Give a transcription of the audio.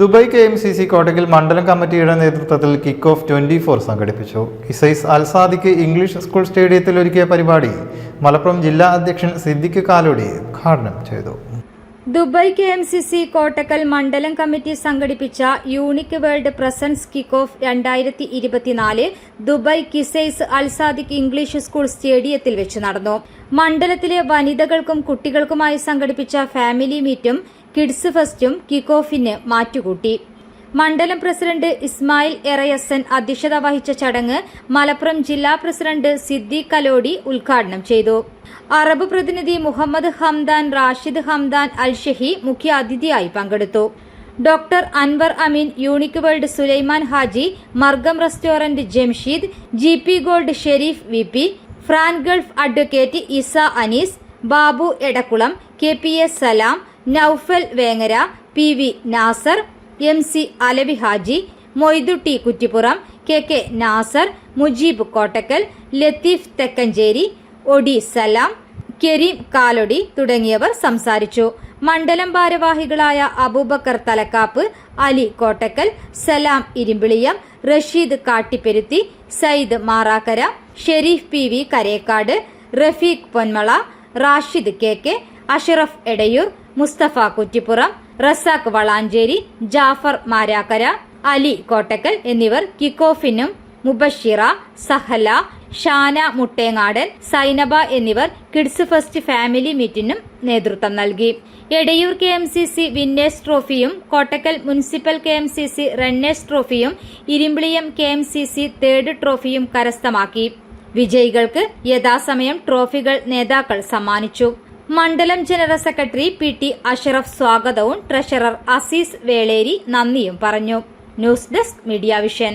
Dubai K M C C കോട്ടയിൽ മണ്ഡലം കമ്മിറ്റിയുടെ നേതൃത്വത്തിൽ കിക്ക് ഓഫ് ട്വന്റി ഫോർ സംഘടിപ്പിച്ചു. ഇസൈസ് അൽസാദിക്ക് ഇംഗ്ലീഷ് സ്കൂൾ സ്റ്റേഡിയത്തിൽ ഒരുക്കിയ പരിപാടി മലപ്പുറം ജില്ലാ അധ്യക്ഷൻ സിദ്ദിഖ് കാലോടി ഉദ്ഘാടനം ചെയ്തു. Dubai K M C C Kottakkal മണ്ഡലം കമ്മിറ്റി സംഘടിപ്പിച്ച unique world presence kick off രണ്ടായിരത്തി ഇരുപത്തിനാല് Dubai Qusais Al Sadiq English school സ്റ്റേഡിയത്തിൽ വെച്ച് നടന്നു. മണ്ഡലത്തിലെ വനിതകൾക്കും കുട്ടികൾക്കുമായി സംഘടിപ്പിച്ച ഫാമിലി മീറ്റും കിഡ്സ് ഫെസ്റ്റും കിക്ക് ഓഫിന് മാറ്റുകൂട്ടി. മണ്ഡലം പ്രസിഡന്റ് ഇസ്മായിൽ എറയസൻ അധ്യക്ഷത വഹിച്ച ചടങ്ങ് മലപ്പുറം ജില്ലാ പ്രസിഡന്റ് സിദ്ദീഖ് കലോടി ഉദ്ഘാടനം ചെയ്തു. അറബ് പ്രതിനിധി Muhammad Hamdan Rashid Hamdan Al Shahi മുഖ്യാതിഥിയായി പങ്കെടുത്തു. Doctor Anwar Ameen unique world Sulaiman Haji Margam restaurant Jamsheed G P gold Sherif V P Fran Gulf advocate Isa Anees Babu Edakkulam K P S Salam Noufal Vengara P V Nasar M C Alavi Haji Moidu T Kuttippuram K K Nasar Mujeeb Kottakkal Latheef Thekkancheri O D Salam Kareem Kalody തുടങ്ങിയവർ സംസാരിച്ചു. മണ്ഡലം ഭാരവാഹികളായ Abubakar Thalakkap Ali Kottakkal Salam Irimbiliyam Rasheed Kattiperuthi Sayyid Marakkara Sherif P V Karekkad Rafeeq Ponmala Rashid K K Ashraf Edayur Musthafa Kuttippuram Razak Valanchery Jafar Marakkara Ali Kottakkal എന്നിവർ കിക്കോഫിനും മുബഷിറ സഹല ഷാന മുട്ടേങ്ങാടൻ സൈനബ എന്നിവർ kids first family മീറ്റിനും നേതൃത്വം നൽകി. Edayur K M C C winners ട്രോഫിയും Kottakkal municipal K M C C runners ട്രോഫിയും Irimbiliyam K M C C third ട്രോഫിയും കരസ്ഥമാക്കി. വിജയികൾക്ക് യഥാസമയം ട്രോഫികൾ നേതാക്കൾ സമ്മാനിച്ചു. മണ്ഡലം general secretary P T Ashraf സ്വാഗതവും ട്രഷറർ അസീസ് വേളേരി നന്ദിയും പറഞ്ഞു. News desk media vision.